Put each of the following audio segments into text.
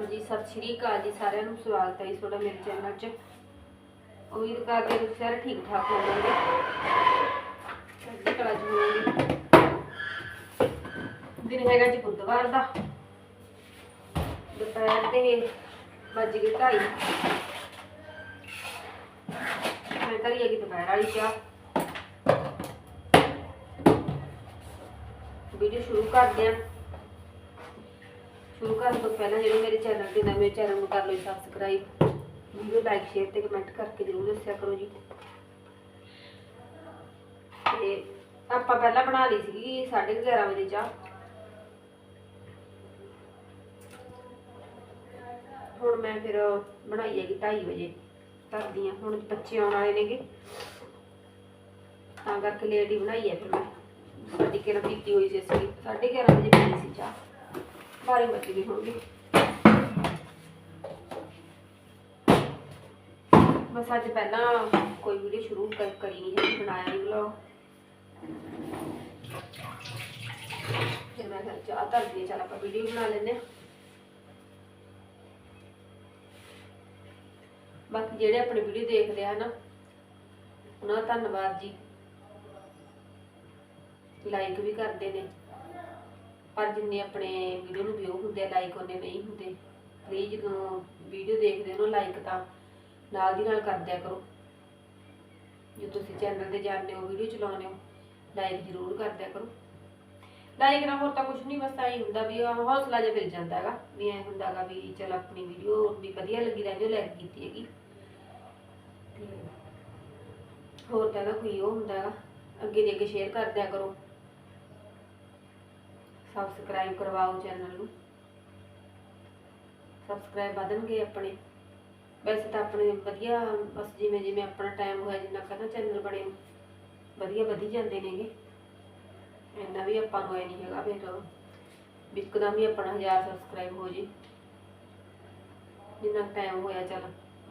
ਹਾਂਜੀ ਸਤਿ ਸ਼੍ਰੀ ਅਕਾਲ ਜੀ, ਸਾਰਿਆਂ ਨੂੰ ਸਵਾਗਤ ਹੈ ਜੀ ਤੁਹਾਡਾ ਮੇਰੇ ਚੈਨਲ 'ਚ। ਉਮੀਦ ਕਰਦੇ ਤੁਸੀਂ ਸਾਰੇ ਠੀਕ ਠਾਕ ਹੋਵੋਗੇ। ਸੱਚੀ ਕਲਾ ਜੀ ਦਿਨ ਹੈਗਾ ਜੀ ਬੁੱਧਵਾਰ ਦਾ। ਦੁਪਹਿਰ ਦੇ ਵੱਜ ਗਏ ਢਾਈ। ਮੈਂ ਕਰੀ ਹੈਗੀ ਦੁਪਹਿਰ ਵਾਲੀ ਚਾਹ। ਵੀਡੀਓ ਸ਼ੁਰੂ ਕਰਦੇ ਹਾਂ। ਸ਼ੁਰੂ ਕਰਨ ਤੋਂ ਪਹਿਲਾਂ ਜਿਹੜੇ ਮੇਰੇ ਚੈਨਲ ਤੇ ਨਵੇਂ ਚੈਨਲ ਨੂੰ ਕਰ ਲਓ ਸਬਸਕ੍ਰਾਈਬ ਵੀਡੀਓ ਲਾਈਕ ਸ਼ੇਅਰ ਤੇ ਕਮੈਂਟ ਕਰਕੇ ਜ਼ਰੂਰ ਦੱਸਿਆ ਕਰੋ ਜੀ। ਤੇ ਆਪਾਂ ਪਹਿਲਾਂ ਬਣਾ ਲਈ ਸੀਗੀ 11:30 ਵਜੇ ਚਾਹ। ਹੁਣ ਮੈਂ ਫਿਰ ਬਣਾਈ ਹੈਗੀ 2:30 ਵਜੇ ਕਰਦੀ ਆ ਹੁਣ ਬੱਚੇ ਆਉਣ ਵਾਲੇ ਨੇਗੇ। ਤਾਂ ਕਰਕੇ ਲੇਟ ਹੀ ਬਣਾਈ ਹੈ ਫਿਰ ਮੈਂ। ਸਾਡੀ ਕਿਹੜਾ ਪੀਤੀ ਹੋਈ ਸੀ ਅਸੀਂ। 11:30 ਵਜੇ ਪੀਣੀ ਸੀ ਚਾਹ। ਬਾਰੇ ਵੱਜ ਗਏ ਹੋਣਗੇ ਬਸ ਅੱਜ ਪਹਿਲਾਂ ਕੋਈ ਵੀਡੀਓ ਸ਼ੁਰੂ ਕਰ ਕਰੀ ਨਹੀਂ ਹੈ ਬਣਾਇਆ ਨਹੀਂ ਵਲੌਗ ਫਿਰ ਮੈਂ ਕਿਹਾ ਚਾਹ ਧਰਦੀ ਹਾਂ ਚੱਲ ਆਪਾਂ ਵੀਡੀਓ ਬਣਾ ਲੈਂਦੇ ਹਾਂ ਬਾਕੀ ਜਿਹੜੇ ਆਪਣੀ ਵੀਡੀਓ ਦੇਖਦੇ ਆ ਨਾ, ਉਹਨਾਂ ਦਾ ਧੰਨਵਾਦ ਜੀ। ਲਾਈਕ ਵੀ ਕਰਦੇ ਨੇ। ਪਰ ਜਿੰਨੇ ਆਪਣੇ ਵੀਡੀਓ ਨੂੰ ਵਿਊ ਹੁੰਦੇ ਆ ਲਾਈਕ ਉਹਨੇ ਨਹੀਂ ਹੁੰਦੇ। ਪਲੀਜ਼ ਜਦੋਂ ਵੀਡੀਓ ਦੇਖਦੇ ਹੋ ਲਾਈਕ ਤਾਂ ਨਾਲ ਦੀ ਨਾਲ ਕਰ ਦਿਆ ਕਰੋ। ਜੇ ਤੁਸੀਂ ਚੈਨਲ ਤੇ ਜਾਂਦੇ ਹੋ, ਵੀਡੀਓ ਚਲਾਉਂਦੇ ਹੋ ਲਾਈਕ ਜ਼ਰੂਰ ਕਰ ਦਿਆ ਕਰੋ। ਲਾਈਕ ਨਾਲ ਹੋਰ ਤਾਂ ਕੁਝ ਨਹੀਂ, ਬਸ ਆਈ ਹੁੰਦਾ ਵੀ ਹੌਸਲਾ ਜਿਹਾ ਮਿਲ ਜਾਂਦਾ ਹੈਗਾ, ਵੀ ਐ ਹੁੰਦਾਗਾ ਵੀ ਚਲ ਆਪਣੀ ਵੀਡੀਓ ਵੀ ਵਧੀਆ ਲੱਗੀ ਰਹਿੰਦੀ, ਉਹ ਲਾਈਕ ਕੀਤੀ ਹੈਗੀ। ਹੋਰ ਤਾਂ ਕੋਈ ਉਹ ਹੁੰਦਾ ਹੈਗਾ, ਅੱਗੇ ਦੇ ਅੱਗੇ ਸ਼ੇਅਰ ਕਰ ਦਿਆ ਕਰੋ। ਸਬਸਕ੍ਰਾਈਬ ਕਰਵਾਓ ਚੈਨਲ ਨੂੰ। ਸਬਸਕ੍ਰਾਈਬ ਵਧਣਗੇ ਆਪਣੇ। ਵੈਸੇ ਤਾਂ ਆਪਣੇ ਵਧੀਆ, ਬਸ ਜਿਵੇਂ ਜਿਵੇਂ ਆਪਣਾ ਟਾਈਮ ਹੋਇਆ, ਜਿੰਨਾ ਕਹਿੰਦਾ ਚੈਨਲ ਬਣੇ ਵਧੀਆ ਵਧੀ ਜਾਂਦੇ ਨੇਗੇ। ਇੰਨਾ ਵੀ ਆਪਾਂ ਨੂੰ ਐ ਨਹੀਂ ਹੈਗਾ, ਫਿਰ ਬਿਕਦਾ ਵੀ ਆਪਣਾ 1000 ਸਬਸਕ੍ਰਾਈਬ ਹੋ ਜੇ। ਜਿੰਨਾ ਟਾਈਮ ਹੋਇਆ, ਚੱਲ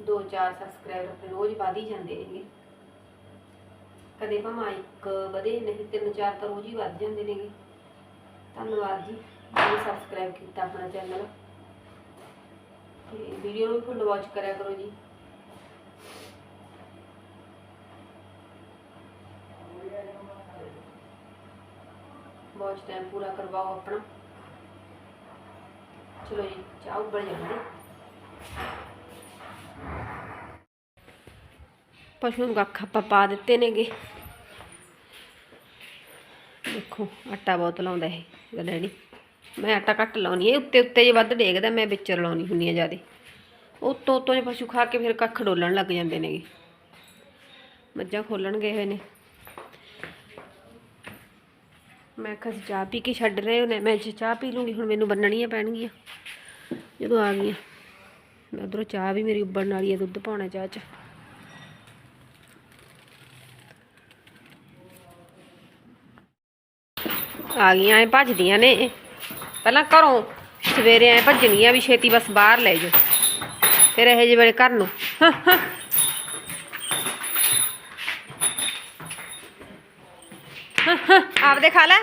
2-4 ਸਬਸਕ੍ਰਾਈਬਰ ਆਪਣੇ ਰੋਜ਼ ਵਧ ਹੀ ਜਾਂਦੇ ਨੇਗੇ। ਕਦੇ ਭਾਵੇਂ ਇੱਕ ਵਧੇ, ਨਹੀਂ ਤਿੰਨ ਚਾਰ ਤਾਂ ਰੋਜ਼ ਹੀ ਵੱਧ ਜਾਂਦੇ ਨੇਗੇ। ਧੰਨਵਾਦ ਜੀ ਜਿਹਨੇ ਸਬਸਕ੍ਰਾਈਬ ਕੀਤਾ ਆਪਣਾ ਚੈਨਲ ਤੇ ਵੀਡੀਓ ਨੂੰ ਵੀ ਫੁੱਲ ਵਾਚ ਕਰਿਆ ਕਰੋ ਜੀ। ਵਾਚ ਟਾਈਮ ਪੂਰਾ ਕਰਵਾਓ ਆਪਣਾ। ਚਲੋ ਜੀ, ਚਾਹ ਉੱਬਲ ਜਾਂਦੀ ਪਸ਼ੂ ਨੂੰ ਕੱਖ ਆਪਾਂ ਪਾ ਦਿੱਤੇ ਨੇਗੇ। ਦੇਖੋ, ਆਟਾ ਬਹੁਤ ਲਾਉਂਦਾ ਇਹ। ਲੈਣੀ। ਮੈਂ ਆਟਾ ਘੱਟ ਲਾਉਣੀ ਹੈ ਉੱਤੇ ਉੱਤੇ ਜੇ ਵੱਧ ਡੇਗਦਾ ਮੈਂ ਵਿੱਚ ਲਾਉਣੀ ਹੁੰਨੀ ਆ ਜਿਆਦੇ। ਉੱਤੋਂ ਉੱਤੋਂ ਜੇ ਪਸ਼ੂ ਖਾ ਕੇ ਫਿਰ ਕੱਖ ਡੋਲਣ ਲੱਗ ਜਾਂਦੇ ਨੇਗੇ। ਮੱਝਾਂ ਖੋਲਣ ਗਏ ਹੋਏ ਨੇ। ਮੈਂ ਕਿਹਾ ਸੀ ਚਾਹ ਪੀ ਕੇ ਛੱਡ ਰਹੇ ਹੋਣੇ, ਮੈਂ ਜੇ ਚਾਹ ਪੀ ਲੂੰਗੀ, ਹੁਣ ਮੈਨੂੰ ਬੰਨਣੀਆਂ ਪੈਣਗੀਆਂ। ਜਦੋਂ ਆ ਗਈਆਂ, ਮੈਂ ਉਧਰੋਂ ਚਾਹ ਵੀ ਮੇਰੀ ਉੱਬਲਣ ਵਾਲੀ ਹੈ ਦੁੱਧ ਪਾਉਣਾ ਚਾਹ 'ਚ। ਆ ਗਈਆਂ, ਐ ਭੱਜਦੀਆਂ ਨੇ। ਪਹਿਲਾਂ ਘਰੋਂ ਸਵੇਰੇ ਐ ਭੱਜਣੀਆਂ ਵੀ ਛੇਤੀ ਬਸ ਬਾਹਰ ਲੈ ਜਾਓ। ਫਿਰ ਇਹ ਜਿਹੇ ਵੇਲੇ ਘਰ ਨੂੰ। ਆਪਦੇ ਖਾ ਲੈ।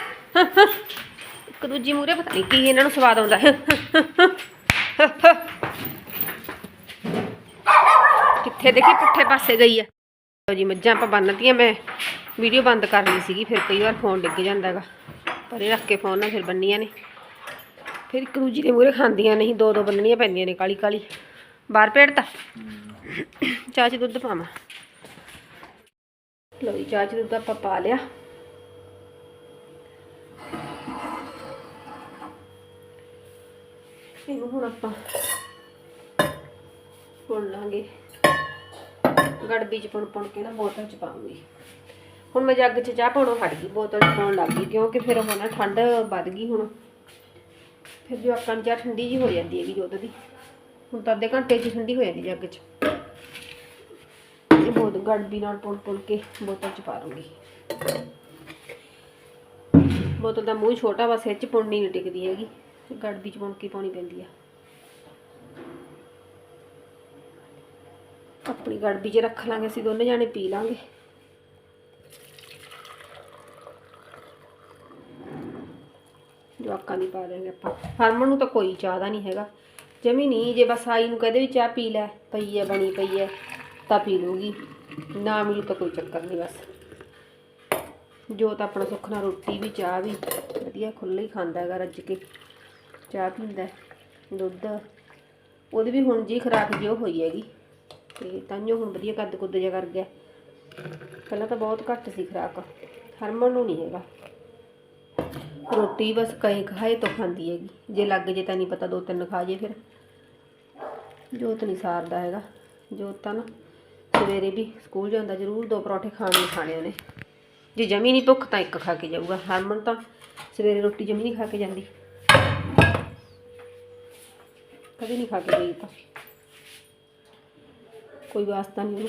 ਇੱਕ ਦੂਜੀ ਮੂਰੇ ਪਤਾ ਨਹੀਂ ਕੀ ਇਹਨਾਂ ਨੂੰ ਸਵਾਦ ਆਉਂਦਾ। ਕਿੱਥੇ ਦੇਖੀ, ਪੁੱਠੇ ਪਾਸੇ ਗਈ ਆ। ਲਓ ਜੀ, ਮੱਝਾਂ ਆਪਾਂ ਬੰਨਤੀਆਂ, ਮੈਂ ਵੀਡੀਓ ਬੰਦ ਕਰ ਲਈ ਸੀਗੀ, ਫਿਰ ਕਈ ਵਾਰ ਫੋਨ ਡਿੱਗ ਜਾਂਦਾ ਹੈਗਾ। ਪਰੇ ਰੱਖ ਕੇ ਫੋਨ ਨਾਲ ਫਿਰ ਬੰਨੀਆਂ ਨੇ। ਫਿਰ ਇੱਕ ਦੂਜੀ ਦੇ ਮੂਹਰੇ ਖਾਂਦੀਆਂ ਨਹੀਂ ਦੋ ਦੋ ਬੰਨਣੀਆਂ ਪੈਂਦੀਆਂ ਨੇ ਕਾਲੀ ਕਾਲੀ। ਬਾਹਰ ਪੇੜਤਾ ਚਾਹ 'ਚ ਦੁੱਧ ਪਾਵਾਂ। ਲਓ ਜੀ, ਚਾਹ 'ਚ ਦੁੱਧ ਆਪਾਂ ਪਾ ਲਿਆ। ਇਹਨੂੰ ਹੁਣ ਆਪਾਂ ਪੁਣ ਲਾਂਗੇ। ਗੜਬੀ ਚ ਪੁਣ ਪੁਣ ਕੇ ਨਾ ਬੋਤਲ ਚ ਪਾਉਂਗੀ ਹੁਣ ਮੈਂ ਜੱਗ ਚ ਚਾਹ ਪਾਉਣੋਂ ਹਟ ਗਈ, ਬੋਤਲ ਚ ਪਾਉਣ ਲੱਗ ਗਈ, ਕਿਉਂਕਿ ਫਿਰ ਹੁਣ ਨਾ ਠੰਡ ਵੱਧ ਗਈ ਹੁਣ। ਫਿਰ ਜੋ ਆਪਾਂ ਚਾਹ ਠੰਡੀ ਜੀ ਹੋ ਜਾਂਦੀ ਹੈਗੀ ਦੁੱਧ ਦੀ। ਹੁਣ ਤਾਂ ਅੱਧੇ ਘੰਟੇ ਚ ਠੰਡੀ ਹੋ ਜਾਂਦੀ ਜੱਗ ਚ। ਇਹ ਬਹੁਤ ਗੜਬੀ ਨਾਲ ਪੁਣ ਪੁਣ ਕੇ ਬੋਤਲ ਚ ਪਾ ਦੂੰਗੀ। ਬੋਤਲ ਦਾ ਮੂੰਹ ਛੋਟਾ ਬਸ ਇਹ ਚ ਪੁਣਨੀ ਨਹੀਂ ਟਿਕਦੀ ਹੈਗੀ। ਗੜਬੀ ਚ ਪੁਣ ਕੇ ਪਾਉਣੀ ਪੈਂਦੀ ਆ। ਆਪਣੀ ਗੜਬੀ 'ਚ ਰੱਖ ਲਾਂਗੇ ਅਸੀਂ, ਦੋਨੇ ਜਾਣੇ ਪੀ ਲਾਂਗੇ। ਜਵਾਕਾਂ ਦੀ ਪਾ ਦੇਂਗੇ ਆਪਾਂ। ਹਰਮਨ ਨੂੰ ਤਾਂ ਕੋਈ ਚਾਹ ਦਾ ਨਹੀਂ ਹੈਗਾ। ਜਮੀ ਨਹੀਂ, ਜੇ ਬਸ ਆਈ ਨੂੰ ਕਹਦੇ ਵੀ ਚਾਹ ਪੀ ਲੈ, ਪਈ ਹੈ ਬਣੀ ਪਈ ਹੈ ਤਾਂ ਪੀ ਲੂਗੀ। ਨਾ ਮਿਲੂ ਤਾਂ ਕੋਈ ਚੱਕਰ ਨਹੀਂ ਬਸ। ਜੋ ਤਾਂ ਆਪਣਾ ਸੁੱਖ ਨਾਲ ਰੋਟੀ ਵੀ, ਚਾਹ ਵੀ ਵਧੀਆ ਖੁੱਲ੍ਹਾ ਹੀ ਖਾਂਦਾ ਹੈਗਾ ਰੱਜ ਕੇ। ਚਾਹ ਪੀਂਦਾ ਦੁੱਧ। ਉਹਦੀ ਵੀ ਹੁਣ ਜੀ ਖਰਾਕ ਜਿਹੀ ਹੋਈ ਹੈਗੀ। ਤੇ ਤਾਂਿਓ ਹੁਣ ਵਧੀਆ ਕੱਦ ਕੁੱਦ ਜਿਹਾ ਕਰ ਗਿਆ। ਪਹਿਲਾਂ ਤਾਂ ਬਹੁਤ ਘੱਟ ਸੀ ਖਰਾਕ। ਹਰਮਨ ਨੂੰ ਨਹੀਂ ਹੈਗਾ। ਰੋਟੀ ਬਸ ਕਈ ਖਾਏ ਤੋਂ ਖਾਂਦੀ ਹੈਗੀ। ਜੇ ਲੱਗ ਜੇ ਤਾਂ ਨਹੀਂ ਪਤਾ, ਦੋ ਤਿੰਨ ਖਾ ਜੇ ਫਿਰ। ਜੋਤ ਨਹੀਂ ਸਾਰਦਾ ਹੈਗਾ। ਜੋਤ ਤਾਂ ਨਾ ਸਵੇਰੇ ਵੀ ਸਕੂਲ ਜਾਂਦਾ ਜ਼ਰੂਰ, ਦੋ ਪਰੌਂਠੇ ਖਾਣੇ ਹੀ ਖਾਣੇ ਉਹਨੇ। ਜੇ ਜਮੀ ਨਹੀਂ ਭੁੱਖ ਤਾਂ ਇੱਕ ਖਾ ਕੇ ਜਾਊਗਾ। ਹਰਮਨ ਤਾਂ ਸਵੇਰੇ ਰੋਟੀ ਜਮੀ ਨਹੀਂ ਖਾ ਕੇ ਜਾਂਦੀ। ਕਦੇ ਨਹੀਂ ਖਾ ਕੇ ਗਈ ਤਾਂ। ਕੋਈ ਵਾਸਤਾ ਨਹੀਂ ਉਹਨੂੰ।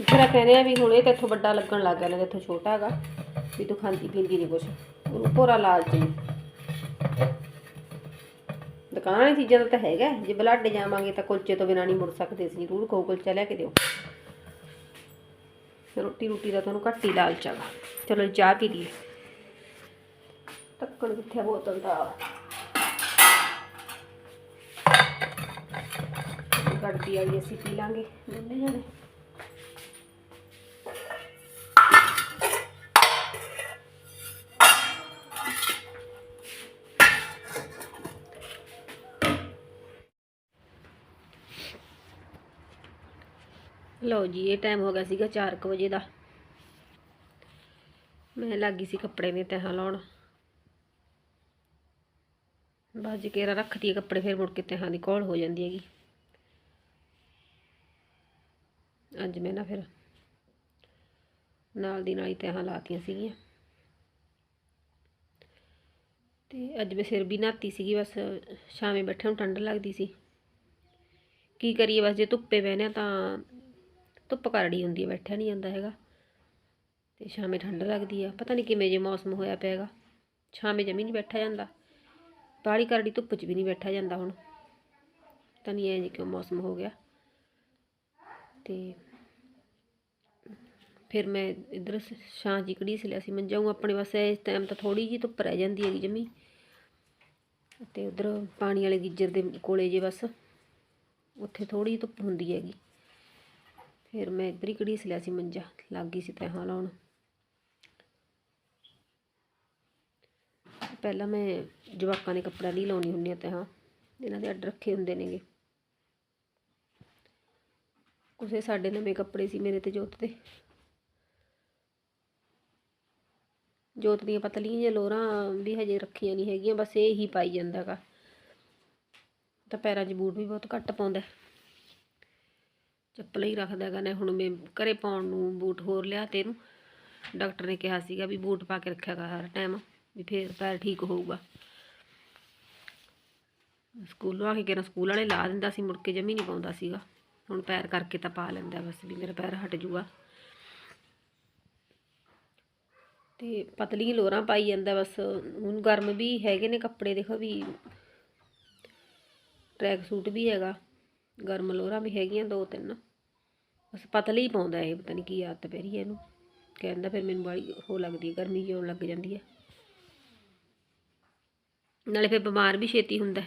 ਜਿਹੜਾ ਕਹਿੰਦੇ ਆ ਵੀ ਹੁਣ ਇਹ ਤੇਥੋਂ ਵੱਡਾ ਲੱਗਣ ਲੱਗ ਗਿਆ ਨਾ ਤੇਥੋਂ ਛੋਟਾ ਹੈਗਾ। ਵੀ ਤੂੰ ਖਾਂਦੀ ਪੀਂਦੀ ਨਹੀਂ ਕੁਛ। ਉਹਨੂੰ ਭੋਰਾ ਲਾਲਚ ਨਹੀਂ ਦੁਕਾਨ ਵਾਲੀ ਚੀਜ਼ਾਂ ਦਾ ਤਾਂ ਹੈਗਾ ਜੇ ਬਲਾਡੇ ਜਾਵਾਂਗੇ ਤਾਂ ਕੁਲਚੇ ਤੋਂ ਬਿਨਾਂ ਨਹੀਂ ਮੁੜ ਸਕਦੇ ਸੀ ਜ਼ਰੂਰ ਕਹੋ ਕੁਲਚਾ ਲੈ ਕੇ ਦਿਓ। ਰੋਟੀ ਰੋਟੀ ਦਾ ਤੁਹਾਨੂੰ ਘੱਟ ਹੀ ਲਾਲਚ ਹੈਗਾ ਚਲੋ ਚਾਹ ਪੀ ਲਈਏ। ਟੱਕਣ ਕਿੱਥੇ ਬੋਤਲ ਦਾ? ਗੜਦੀ ਵਾਲੀ ਅਸੀਂ ਪੀ ਲਾਂਗੇ। ਦੋਨੇ ਜਣੇ। ਲਓ ਜੀ, ਇਹ ਟਾਈਮ ਹੋ ਗਿਆ ਸੀਗਾ 4:00 ਵਜੇ ਦਾ। ਮੈਂ ਲੱਗੀ ਸੀ ਕੱਪੜੇ ਨੇ ਤਹਾਂ ਲਾਉਣ। ਬਾਜ ਕੇਰਾ ਰੱਖਦੀ ਹੈ ਕੱਪੜੇ, ਫਿਰ ਮੁੜ ਕੇ ਤਹਾਂ ਦੀ ਕੋਲ ਹੋ ਜਾਂਦੀ ਹੈਗੀ। ਅੱਜ ਮੈਂ ਨਾ ਫਿਰ ਨਾਲ ਦੀ ਨਾਲ ਹੀ ਤਹਾਂ ਲਾਤੀਆਂ ਸੀਗੀਆਂ। ਤੇ ਅੱਜ ਮੈਂ ਸਿਰ ਵੀ ਨਹਾਤੀ ਸੀਗੀ, ਬਸ ਸ਼ਾਮੇ ਬੈਠੇ ਨੂੰ ਠੰਡ ਲੱਗਦੀ ਸੀ। ਕੀ ਕਰੀਏ, ਬਸ ਜੇ ਧੁੱਪੇ ਬਹਿਨੇ ਤਾਂ ਧੁੱਪ ਕਰੜੀ ਹੁੰਦੀ ਹੈ ਬੈਠਿਆ ਨਹੀਂ ਜਾਂਦਾ ਹੈਗਾ। ਤੇ ਸ਼ਾਮੇ ਠੰਡ ਲੱਗਦੀ ਆ, ਪਤਾ ਨਹੀਂ ਕਿਵੇਂ ਜੇ ਮੌਸਮ ਹੋਇਆ ਪਿਆਗਾ ਸ਼ਾਮੇ ਜਮੀ ਨਹੀਂ ਬੈਠਾ ਜਾਂਦਾ। ਬਾਹਲੀ ਕਰੜੀ ਧੁੱਪ 'ਚ ਵੀ ਨਹੀਂ ਬੈਠਾ ਜਾਂਦਾ ਹੁਣ। ਪਤਾ ਨਹੀਂ ਐ ਜੀ ਕਿਉਂ ਮੌਸਮ ਹੋ ਗਿਆ। ਤੇ ਫਿਰ ਮੈਂ ਇਧਰ ਛਾਂ ਜੀ ਕੜੀ ਸੀ ਲਿਆ ਸੀ ਮੰਜਾਉਂ ਆਪਣੇ ਵਾਸਤੇ ਇਸ ਟਾਈਮ ਤਾਂ ਥੋੜੀ ਜੀ ਧੁੱਪ ਰਹਿ ਜਾਂਦੀ ਹੈਗੀ ਜਮੀ। ਤੇ ਉਧਰ ਪਾਣੀ ਵਾਲੇ ਗੀਜਰ ਦੇ ਕੋਲੇ ਜੇ ਬਸ, ਉੱਥੇ ਥੋੜੀ ਧੁੱਪ ਹੁੰਦੀ ਹੈਗੀ। ਫਿਰ ਮੈਂ ਇੱਧਰ ਹੀ ਘੜੀਸ ਲਿਆ ਸੀ ਮੰਜਾ, ਲੱਗ ਗਈ ਸੀ ਤਹਾਂ ਲਾਉਣ। ਪਹਿਲਾਂ ਮੈਂ ਜਵਾਕਾਂ ਦੇ ਕੱਪੜਿਆਂ ਦੀ ਲਾਉਣੀ ਹੁੰਦੀ ਆ ਤਹਾਂ ਇਹਨਾਂ ਦੇ ਅੱਡ ਰੱਖੇ ਹੁੰਦੇ ਨੇਗੇ। ਕੁਛ ਸਾਡੇ ਨਵੇਂ ਕੱਪੜੇ ਸੀ ਮੇਰੇ ਤੇ ਜੋਤ ਦੇ। ਜੋਤ ਦੀਆਂ ਪਤਲੀਆਂ ਜਿਹੀਆਂ ਲੋਰਾਂ ਵੀ ਹਜੇ ਰੱਖੀਆਂ ਨਹੀਂ ਹੈਗੀਆਂ, ਬਸ ਇਹ ਹੀ ਪਾਈ ਜਾਂਦਾ ਗਾ ਤਾਂ ਪੈਰਾਂ 'ਚ ਬੂਟ ਵੀ ਬਹੁਤ ਘੱਟ ਪਾਉਂਦਾ। ਚੱਪਲ ਹੀ ਰੱਖਦਾ ਹੈਗਾ ਨੇ। ਹੁਣ ਮੈਂ ਘਰੇ ਪਾਉਣ ਨੂੰ ਬੂਟ ਹੋਰ ਲਿਆ ਤੇ ਇਹਨੂੰ ਡਾਕਟਰ ਨੇ ਕਿਹਾ ਸੀਗਾ ਵੀ ਬੂਟ ਪਾ ਕੇ ਰੱਖਿਆ ਕਰ ਹਰ ਟਾਈਮ ਵੀ ਫੇਰ ਪੈਰ ਠੀਕ ਹੋਊਗਾ। ਸਕੂਲੋਂ ਆ ਕੇ ਕਿਹੜਾ ਸਕੂਲ ਵਾਲੇ ਲਾ ਦਿੰਦਾ ਸੀ, ਮੁੜ ਕੇ ਜਮੀ ਨਹੀਂ ਪਾਉਂਦਾ ਸੀਗਾ। ਹੁਣ ਪੈਰ ਕਰਕੇ ਤਾਂ ਪਾ ਲੈਂਦਾ ਬਸ ਵੀ ਮੇਰਾ ਪੈਰ ਹਟ ਜੂਗਾ। ਤੇ ਪਤਲੀ ਲੋਰਾਂ ਪਾਈ ਜਾਂਦਾ ਬਸ। ਹੁਣ ਗਰਮ ਵੀ ਹੈਗੇ ਨੇ ਕੱਪੜੇ, ਦੇਖੋ ਵੀ ਟਰੈਕ ਸੂਟ ਵੀ ਹੈਗਾ। ਗਰਮ ਲੋਰਾਂ ਵੀ ਹੈਗੀਆਂ ਦੋ ਤਿੰਨ। ਬਸ ਪਤਲੀ ਹੀ ਪਾਉਂਦਾ ਇਹ, ਪਤਾ ਨਹੀਂ ਕੀ ਆਦਤ ਪੈ ਰਹੀ ਹੈ ਇਹਨੂੰ। ਕਹਿੰਦਾ ਫਿਰ ਮੈਨੂੰ ਬੜੀ ਹੋ ਲੱਗਦੀ ਹੈ, ਗਰਮੀ ਜਿਉਣ ਲੱਗ ਜਾਂਦੀ ਹੈ। ਨਾਲੇ ਫਿਰ ਬਿਮਾਰ ਵੀ ਛੇਤੀ ਹੁੰਦਾ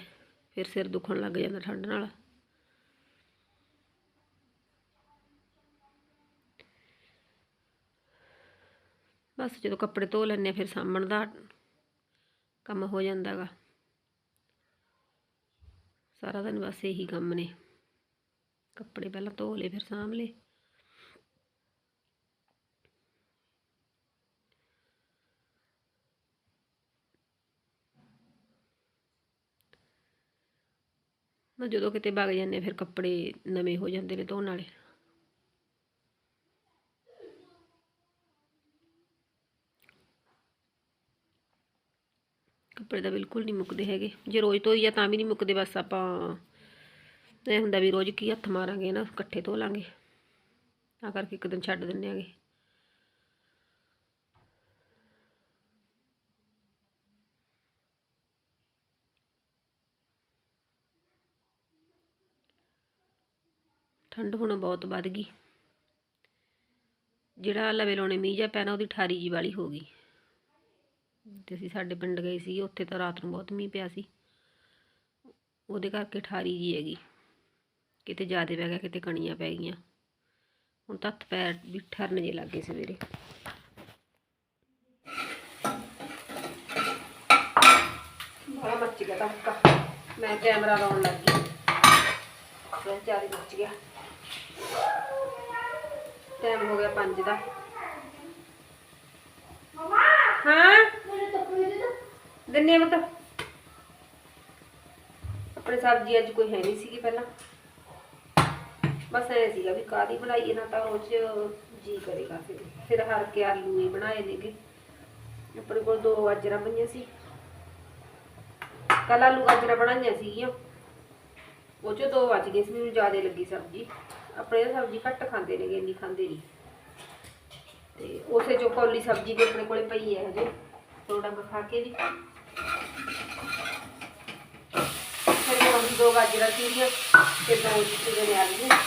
ਫਿਰ ਸਿਰ ਦੁਖਣ ਲੱਗ ਜਾਂਦਾ ਠੰਡ ਨਾਲ। ਬਸ ਜਦੋਂ ਕੱਪੜੇ ਧੋ ਲੈਂਦੇ ਹਾਂ, ਫਿਰ ਸਾਂਭਣ ਦਾ ਕੰਮ ਹੋ ਜਾਂਦਾ ਗਾ ਸਾਰਾ ਦਿਨ ਬਸ ਇਹੀ ਕੰਮ ਨੇ। ਕੱਪੜੇ ਪਹਿਲਾਂ ਧੋ ਲਏ, ਫਿਰ ਸਾਂਭ ਲਏ। ਮੈਂ ਜਦੋਂ ਕਿਤੇ ਵਗ ਜਾਂਦੇ ਫਿਰ ਕੱਪੜੇ ਨਵੇਂ ਹੋ ਜਾਂਦੇ ਨੇ ਧੋਣ ਵਾਲੇ। ਕੱਪੜੇ ਤਾਂ ਬਿਲਕੁਲ ਨਹੀਂ ਮੁੱਕਦੇ ਹੈਗੇ। ਜੇ ਰੋਜ਼ ਧੋਈਆ ਤਾਂ ਵੀ ਨਹੀਂ ਮੁੱਕਦੇ, ਬਸ ਆਪਾਂ ਇਹ ਹੁੰਦਾ ਵੀ ਰੋਜ਼ ਕੀ ਹੱਥ ਮਾਰਾਂਗੇ ਨਾ, ਇਕੱਠੇ ਧੋ ਲਾਂਗੇ। ਤਾਂ ਕਰਕੇ ਇੱਕ ਦਿਨ ਛੱਡ ਦਿੰਦੇ ਆਗੇ। ਠੰਡ ਹੁਣ ਬਹੁਤ ਵੱਧ ਗਈ। ਜਿਹੜਾ ਲਵੇ ਲਾਉਣੇ ਮੀਂਹ ਜਾਂ ਪੈਣਾ, ਉਹਦੀ ਠਾਰੀ ਜੀ ਵਾਲੀ ਹੋ ਗਈ। ਤੇ ਅਸੀਂ ਸਾਡੇ ਪਿੰਡ ਗਏ ਸੀ, ਉੱਥੇ ਤਾਂ ਰਾਤ ਨੂੰ ਬਹੁਤ ਮੀਂਹ ਪਿਆ ਸੀ। ਉਹਦੇ ਕਰਕੇ ਠਾਰੀ ਜੀ ਹੈਗੀ। ਕਿਤੇ ਜ਼ਿਆਦਾ ਪੈ ਗਿਆ, ਕਿਤੇ ਕਣੀਆਂ ਪੈ ਗਈਆਂ। ਹੁਣ ਤਾਂ ਹੱਥ ਪੈਰ ਵੀ ਠਰਨ ਜੇ ਲੱਗੇ ਸਵੇਰੇ। ਬੜਾ ਮੱਚ ਗਿਆ ਤਾਂ ਹੁੱਕਾ। ਮੈਂ ਕੈਮਰਾ ਲਾਉਣ ਲੱਗ ਗਈ। ਬਹੁਤ ਮੱਚ ਗਿਆ। ਟਾਈਮ ਹੋ ਗਿਆ 5 ਦਾ। ਹਾਂ? ਦਿੰਨੇ ਮਤ ਆਪਣੇ ਸਬਜ਼ੀ ਅੱਜ ਕੋਈ ਹੈ ਨਹੀਂ ਸੀਗੀ ਪਹਿਲਾਂ। ਬਸ ਐ ਸੀਗਾ ਵੀ ਕਾਦੀ ਬਣਾਈਏ, ਨਾ ਤਾਂ ਉਹ ਚ ਜੀ ਕਰੇਗਾ ਫਿਰ। ਫਿਰ ਹਰ ਕੇ ਆਲੂ ਹੀ ਬਣਾਏ ਨੇਗੇ। ਆਪਣੇ ਕੋਲ ਦੋ ਗਾਜਰਾਂ ਪਈਆਂ ਸੀ। ਕੱਲ ਆਲੂ ਗਾਜਰਾਂ ਬਣਾਈਆਂ ਸੀਗੀਆਂ। ਉਹ ਚ ਦੋ ਵੱਜ ਗਏ ਸੀ, ਮੈਨੂੰ ਜ਼ਿਆਦਾ ਲੱਗੀ ਸਬਜ਼ੀ। ਆਪਣੇ ਤਾਂ ਸਬਜ਼ੀ ਘੱਟ ਖਾਂਦੇ ਨੇਗੇ, ਇੰਨੀ ਖਾਂਦੇ ਨਹੀਂ। ਤੇ ਉਸੇ ਜੋ ਕੌਲੀ ਸਬਜ਼ੀ ਵੀ ਆਪਣੇ ਕੋਲੇ ਪਈ ਹੈ ਹਜੇ। ਥੋੜਾ ਖਾ ਕੇ ਵੀ। ਫਿਰ ਦੋ ਗਾਜਰਾਂ ਸੀਗੀਆਂ ਤੇ ਦੋ ਚੀਜ਼ਾਂ ਨੇ ਆ ਗਈਆਂ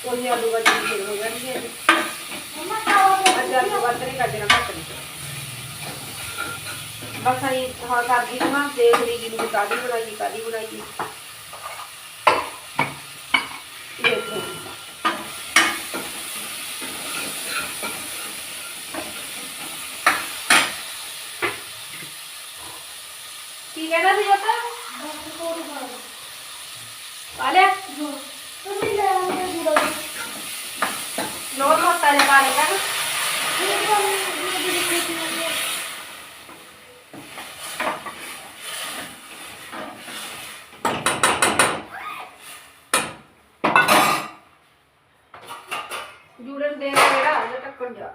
ਤੇ ਉਹਦੇ ਆਲੂ ਗਾਜਰਾਂ ਫਿਰ ਹੋ ਜਾਣਗੇ ਅੱਜ ਆਲੂ ਗਾਜਰਾਂ ਗਾਜਰਾਂ ਘੱਟ ਨੇ ਬਸ ਆਈ ਹਾਂ ਕਰਦੀ ਹਾਂ ਦੇਖ ਲਈ ਜੀ ਨੂੰ ਕਾਦੀ ਬਣਾਈ ਕਾਦੀ ਬਣਾਈ। ਦੇਖੋ ਕੀ ਕਹਿਣਾ ਸੀ ਜੱਤਾ ਵਾਲੇ ਲੋਰ ਮੱਤਾ ਨੇ ਪਾ ਲਿਆ ਨਾ ਜੁੜਨ ਦੇ ਜਿਹੜਾ ਅਜੇ ਟੱਕਣ ਜਾ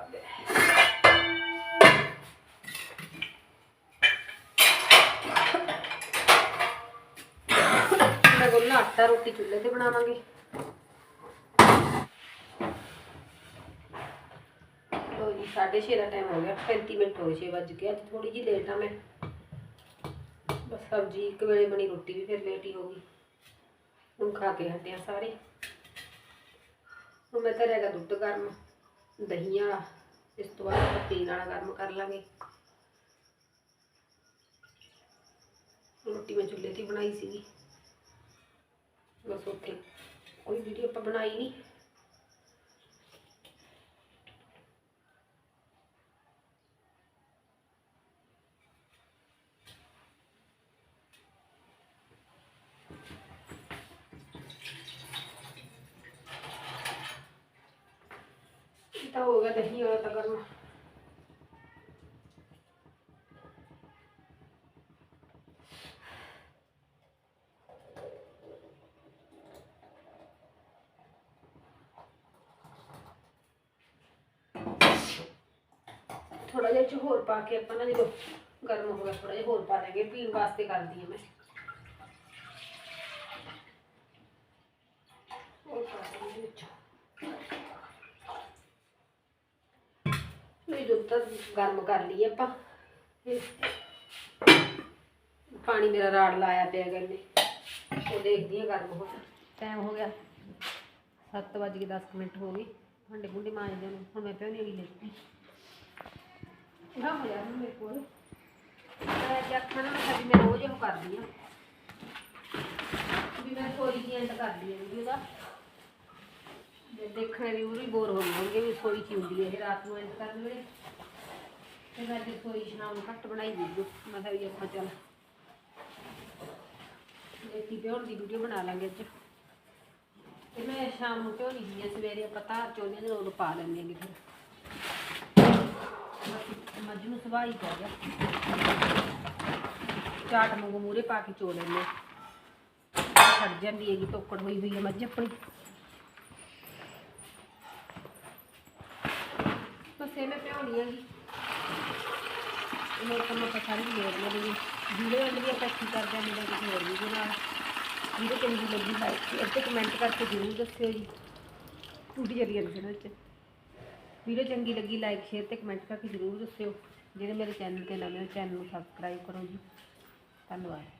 ਮੈਂ ਗੋਲਾ ਆਟਾ ਰੋਟੀ ਚੁੱਲ੍ਹੇ ਤੇ ਬਣਾਵਾਂਗੇ ਲੋ ਜੀ 6:30 ਦਾ ਟਾਈਮ ਹੋ ਗਿਆ 35 ਮਿੰਟ ਹੋ ਗਏ 6 ਵਜ ਕੇ, ਅੱਜ ਥੋੜੀ ਜਿਹੀ ਲੇਟ ਆ ਮੈਂ। ਬਸ ਸਬਜ਼ੀ ਇੱਕ ਵੇਲੇ ਬਣੀ, ਰੋਟੀ ਵੀ ਫਿਰ ਲੇਟ ਹੀ ਹੋ ਗਈ। ਹੁਣ ਖਾ ਕੇ ਹਟੇ ਆ ਸਾਰੇ। ਹੁਣ ਮੈਂ ਧਰਿਆਗਾ ਦੁੱਧ ਗਰਮ ਦਹੀਂ ਵਾਲਾ ਇਸ ਤੋਂ ਬਾਅਦ ਆਪਾਂ ਪੀਣ ਵਾਲਾ ਗਰਮ ਕਰ ਲਾਂਗੇ। ਰੋਟੀ ਮੈਂ ਚੁੱਲ੍ਹੇ ਤੇ ਹੀ ਬਣਾਈ ਸੀਗੀ। ਬਸ ਉੱਥੇ ਕੋਈ ਵੀਡੀਓ ਆਪਾਂ ਬਣਾਈ ਨਹੀਂ ਤਾਂ ਹੋ ਗਿਆ ਦਹੀਂ ਵਾਲਾ ਤਾਂ ਗਰਮ ਥੋੜਾ ਜਿਹਾ 'ਚ ਹੋਰ ਪਾ ਕੇ ਆਪਾਂ ਨਾ ਜਦੋਂ ਗਰਮ ਹੋ ਗਿਆ ਥੋੜਾ ਜਿਹਾ ਹੋਰ ਪਾ ਦਾਂਗੇ ਪੀਣ ਵਾਸਤੇ ਕਰਦੀ ਹਾਂ ਮੈਂ ਹੋਰ ਪਾ ਦਾਂਗੇ ਵਿੱਚ ਇਹ ਦੁੱਧ ਤਾਂ ਗਰਮ ਕਰ ਲਈ ਆਪਾਂ। ਇਹ ਪਾਣੀ ਮੇਰਾ ਰਾੜ ਲਾਇਆ ਪਿਆ ਗੰਨੇ ਉਹ ਦੇਖਦੀ ਹਾਂ ਗਰਮ ਹੋ ਟਾਈਮ ਹੋ ਗਿਆ। 7 ਵਜੇ ਕੇ 10 ਮਿੰਟ ਹੋ ਗਏ। ਭਾਂਡੇ ਭੁੰਡੇ ਮਾਂਜਦੇ ਨੂੰ। ਹੁਣ ਮੈਂ ਪਿਉਣੀ ਅਗਲੀ ਲੈਤੀ ਨਾ ਹੋ ਜਾ ਮੇਰੇ ਕੋਲ। ਮੈਂ ਜੱਖਾਂ ਨਾਲ ਸਾਡੀ ਮੈਂ ਰੋਜ਼ ਉਹ ਕਰਦੀ ਆ ਵੀ ਮੈਂ ਥੋੜੀ ਜਿਹੀ ਐਂਡ ਕਰਦੀ ਆ ਵੀਡੀਓ ਦਾ। ਦੇਖਣ ਦੀ ਉਹ ਵੀ ਬੋਰ ਹੋ ਜਾਣਗੇ ਵੀ ਸੋਈ ਚ ਹੁੰਦੀ ਹੈ। ਇਹ ਰਾਤ ਨੂੰ ਐਂਡ ਕਰਨ ਵੇਲੇ ਤੇ ਮੈਂ ਅੱਜ ਸੋਈ ਸ਼ਾਮ ਨੂੰ ਘੱਟ ਬਣਾਈ ਵੀਡੀਓ ਮੈਂ ਕਿਹਾ ਵੀ ਆਪਾਂ ਚੱਲ ਦੇਖੀ ਪਿਓਰ ਦੀ ਵੀਡੀਓ ਬਣਾ ਲਾਂਗੇ ਅੱਜ। ਤੇ ਮੈਂ ਸ਼ਾਮ ਨੂੰ ਕਿਉਂ ਜੀ ਸਵੇਰੇ ਆਪਾਂ ਧਾਰ ਚੋਲੇ ਜਦੋਂ ਉਦੋਂ ਪਾ ਲੈਂਦੇ ਆਂਗੇ ਫਿਰ। ਮੱਝ ਨੂੰ ਸਵਾਈ ਪੈ ਗਿਆ। ਚਾਟ ਵਾਂਗੂ ਮੂਰੇ ਪਾ ਕੇ ਚੋ ਲੈਂਦੇ ਛੱਡ ਜਾਂਦੀ ਹੈਗੀ ਟੋਕੜ ਹੋਈ ਹੋਈ ਹੈ ਮੱਝ ਆਪਣੀ। ਬਸ ਮੈਂ ਪਿਆਉਣੀ ਹੈਗੀ। ਇਹ ਕੰਮ ਆਪਾਂ ਸਾਰੀ ਲੋੜ ਨਹੀਂ ਵੀ ਵੀਡੀਓ ਵਾਲੀ ਵੀ ਆਪਾਂ ਕੀ ਕਰਦੇ ਹਾਂ ਮੇਰੇ ਕਿਸੇ ਹੋਰ ਵੀਡੀਓ ਨਾਲ ਵੀਡੀਓ ਚੰਗੀ ਲੱਗੀ ਲਾਈਕ ਸ਼ੇਅਰ ਤੇ ਕਮੈਂਟ ਕਰਕੇ ਜ਼ਰੂਰ ਦੱਸਿਓ ਜੀ। ਟੂਟੀ ਚੱਲੀ ਜਾਂਦੀ ਸੀ ਵਿੱਚ। ਵੀਡੀਓ ਚੰਗੀ ਲੱਗੀ ਲਾਈਕ ਸ਼ੇਅਰ ਤੇ ਕਮੈਂਟ ਕਰਕੇ ਜ਼ਰੂਰ ਦੱਸਿਓ। ਜਿਹੜੇ ਮੇਰੇ ਚੈਨਲ ਤੇ ਨਵੇਂ ਹੋ ਚੈਨਲ ਨੂੰ ਸਬਸਕ੍ਰਾਈਬ ਕਰੋ ਜੀ। ਧੰਨਵਾਦ।